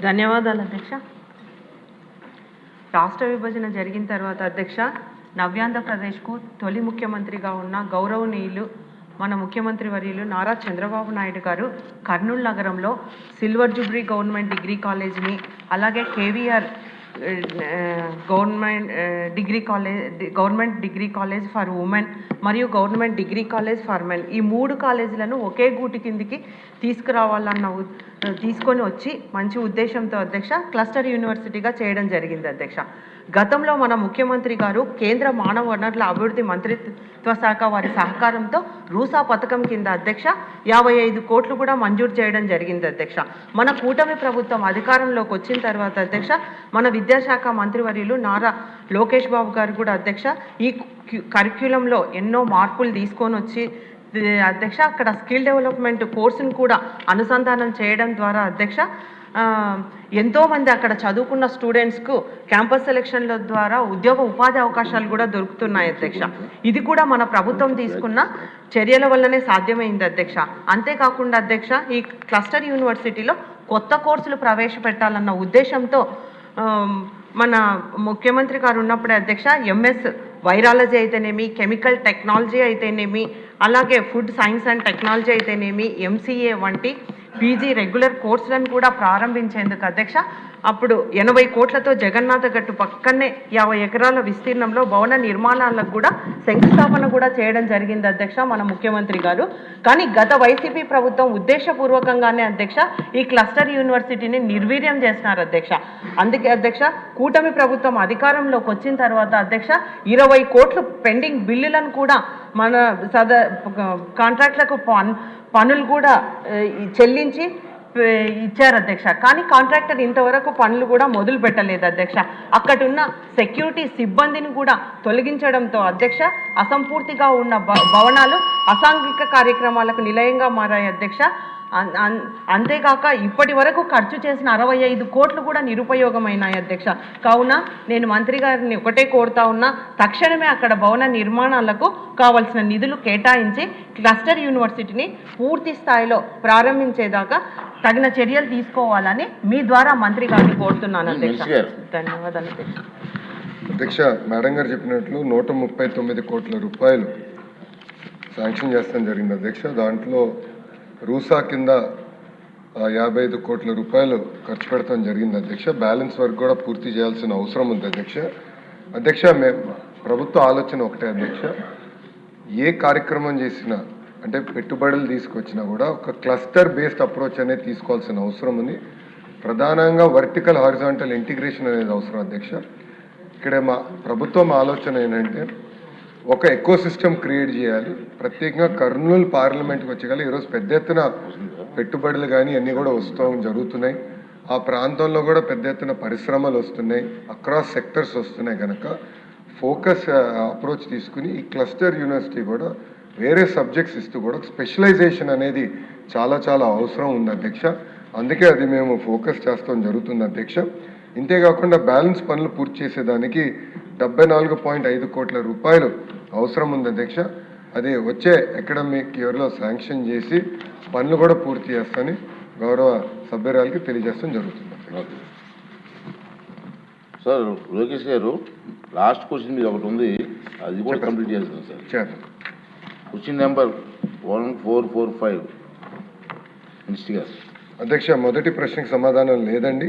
ధన్యవాదాలు అధ్యక్ష. రాష్ట్ర విభజన జరిగిన తర్వాత అధ్యక్ష నవ్యాంధ్రప్రదేశ్కు తొలి ముఖ్యమంత్రిగా ఉన్న గౌరవనీయులు మన ముఖ్యమంత్రి వర్యులు నారా చంద్రబాబు నాయుడు గారు కర్నూలు నగరంలో సిల్వర్ జూబ్లీ గవర్నమెంట్ డిగ్రీ కాలేజ్ని అలాగే K V R government degree college government degree college for women మరియు government degree college for men ఈ మూడు కాలేజీలను ఒకే గూటి కిందికి తీసుకురావాలన్న uh, తీసుకొని వచ్చి మంచి ఉద్దేశంతో అధ్యక్ష క్లస్టర్ యూనివర్సిటీగా చేయడం జరిగింది అధ్యక్ష. గతంలో మన ముఖ్యమంత్రి గారు కేంద్ర మానవ వనరుల అభివృద్ధి మంత్రిత్వ శాఖ వారి సహకారంతో రూసా పథకం కింద అధ్యక్ష యాభై ఐదు కోట్లు కూడా మంజూరు చేయడం జరిగింది అధ్యక్ష. మన కూటమి ప్రభుత్వం అధికారంలోకి వచ్చిన తర్వాత అధ్యక్ష మన విద్యాశాఖ మంత్రివర్యులు నారా లోకేష్ బాబు గారు కూడా అధ్యక్ష. ఈ కరిక్యులంలో ఎన్నో మార్పులు తీసుకొని వచ్చి అధ్యక్ష అక్కడ స్కిల్ డెవలప్మెంట్ కోర్సును కూడా అనుసంధానం చేయడం ద్వారా అధ్యక్ష ఎంతోమంది అక్కడ చదువుకున్న స్టూడెంట్స్కు క్యాంపస్ సెలక్షన్ల ద్వారా ఉద్యోగ ఉపాధి అవకాశాలు కూడా దొరుకుతున్నాయి అధ్యక్ష. ఇది కూడా మన ప్రభుత్వం తీసుకున్న చర్యల వల్లనే సాధ్యమైంది అధ్యక్ష. అంతేకాకుండా అధ్యక్ష ఈ క్లస్టర్ యూనివర్సిటీలో కొత్త కోర్సులు ప్రవేశపెట్టాలన్న ఉద్దేశంతో మన ముఖ్యమంత్రి గారు ఉన్నప్పుడే అధ్యక్ష ఎంఎస్ వైరాలజీ అయితేనేమి కెమికల్ టెక్నాలజీ అయితేనేమి అలాగే ఫుడ్ సైన్స్ అండ్ టెక్నాలజీ అయితేనేమి ఎంసీఏ వంటి పీజీ రెగ్యులర్ కోర్సులను కూడా ప్రారంభించేందుకు అధ్యక్ష అప్పుడు ఎనభై కోట్లతో జగన్నాథ గట్టు పక్కనే యాభై ఎకరాల విస్తీర్ణంలో భవన నిర్మాణాలకు కూడా శంకుస్థాపన కూడా చేయడం జరిగింది అధ్యక్ష మన ముఖ్యమంత్రి గారు. కానీ గత వైసీపీ ప్రభుత్వం ఉద్దేశపూర్వకంగానే అధ్యక్ష ఈ క్లస్టర్ యూనివర్సిటీని నిర్వీర్యం చేస్తున్నారు అధ్యక్ష. అందుకే అధ్యక్ష కూటమి ప్రభుత్వం అధికారంలోకి వచ్చిన తర్వాత అధ్యక్ష ఇరవై కోట్లు పెండింగ్ బిల్లులను కూడా మన సద కాంట్రాక్ట్లకు పన్ పనులు కూడా చెల్లించి ఇచ్చారు అధ్యక్ష. కానీ కాంట్రాక్టర్ ఇంతవరకు పనులు కూడా మొదలు పెట్టలేదు అధ్యక్ష. అక్కడున్న సెక్యూరిటీ సిబ్బందిని కూడా తొలగించడంతో అధ్యక్ష అసంపూర్తిగా ఉన్న భ- భవనాలు అసాంఘిక కార్యక్రమాలకు నిలయంగా మారాయి అధ్యక్ష. అంతేకాక ఇప్పటి వరకు ఖర్చు చేసిన అరవై ఐదు కోట్లు కూడా నిరుపయోగమైనాయి అధ్యక్ష. కావున నేను మంత్రి గారిని ఒకటే కోరుతా ఉన్నా తక్షణమే అక్కడ భవన నిర్మాణాలకు కావలసిన నిధులు కేటాయించి క్లస్టర్ యూనివర్సిటీని పూర్తి స్థాయిలో ప్రారంభించేదాకా తగిన చర్యలు తీసుకోవాలని మీ ద్వారా మంత్రి గారిని కోరుతున్నాను అధ్యక్ష. ధన్యవాదాలు అధ్యక్ష. అధ్యక్ష మేడం గారు చెప్పినట్లు నూట ముప్పై తొమ్మిది కోట్ల రూపాయలు శాంక్షన్ చేస్తాం జరిగింది అధ్యక్ష. దాంట్లో రూసా కింద యాభై ఐదు కోట్ల రూపాయలు ఖర్చు పెడతాం జరిగింది అధ్యక్ష. బ్యాలెన్స్ వర్క్ కూడా పూర్తి చేయాల్సిన అవసరం ఉంది అధ్యక్ష. అధ్యక్ష మేము ప్రభుత్వ ఆలోచన ఒకటే అధ్యక్ష. ఏ కార్యక్రమం చేసినా అంటే పెట్టుబడులు తీసుకొచ్చినా కూడా ఒక క్లస్టర్ బేస్డ్ అప్రోచ్ అనేది తీసుకోవాల్సిన అవసరం ఉంది. ప్రధానంగా వర్టికల్ హారిజాంటల్ ఇంటిగ్రేషన్ అనేది అవసరం అధ్యక్ష. ఇక్కడ మా ప్రభుత్వం ఆలోచన ఏంటంటే ఒక ఎకో సిస్టమ్ క్రియేట్ చేయాలి. ప్రత్యేకంగా కర్నూలు పార్లమెంట్కి వచ్చేగల ఈరోజు పెద్ద ఎత్తున పెట్టుబడులు కానీ అన్నీ కూడా వస్తూ జరుగుతున్నాయి. ఆ ప్రాంతంలో కూడా పెద్ద ఎత్తున పరిశ్రమలు వస్తున్నాయి. అక్రాస్ సెక్టర్స్ వస్తున్నాయి కనుక ఫోకస్ అప్రోచ్ తీసుకుని ఈ క్లస్టర్ యూనివర్సిటీ కూడా వేరే సబ్జెక్ట్స్ ఇస్తూ కూడా స్పెషలైజేషన్ అనేది చాలా చాలా అవసరం ఉంది అధ్యక్ష. అందుకే అది మేము ఫోకస్ చేస్తాం జరుగుతుంది అధ్యక్ష. ఇంతేకాకుండా బ్యాలెన్స్ పనులు పూర్తి చేసేదానికి డెబ్బై నాలుగు పాయింట్ ఐదు కోట్ల రూపాయలు అవసరం ఉంది అధ్యక్ష. అది వచ్చే అకాడమిక్ ఇయర్లో శాంక్షన్ చేసి పనులు కూడా పూర్తి చేస్తానని గౌరవ సభ్యురాలకి తెలియజేస్తాం జరుగుతుంది. సార్ లోకేష్ గారు లాస్ట్ క్వశ్చన్ మీద ఒకటి ఉంది. అది కూడా కంప్లీట్ చేస్తాను sir. Question number one four four five. Minister గారు. అధ్యక్ష మొదటి ప్రశ్నకు సమాధానం లేదండి.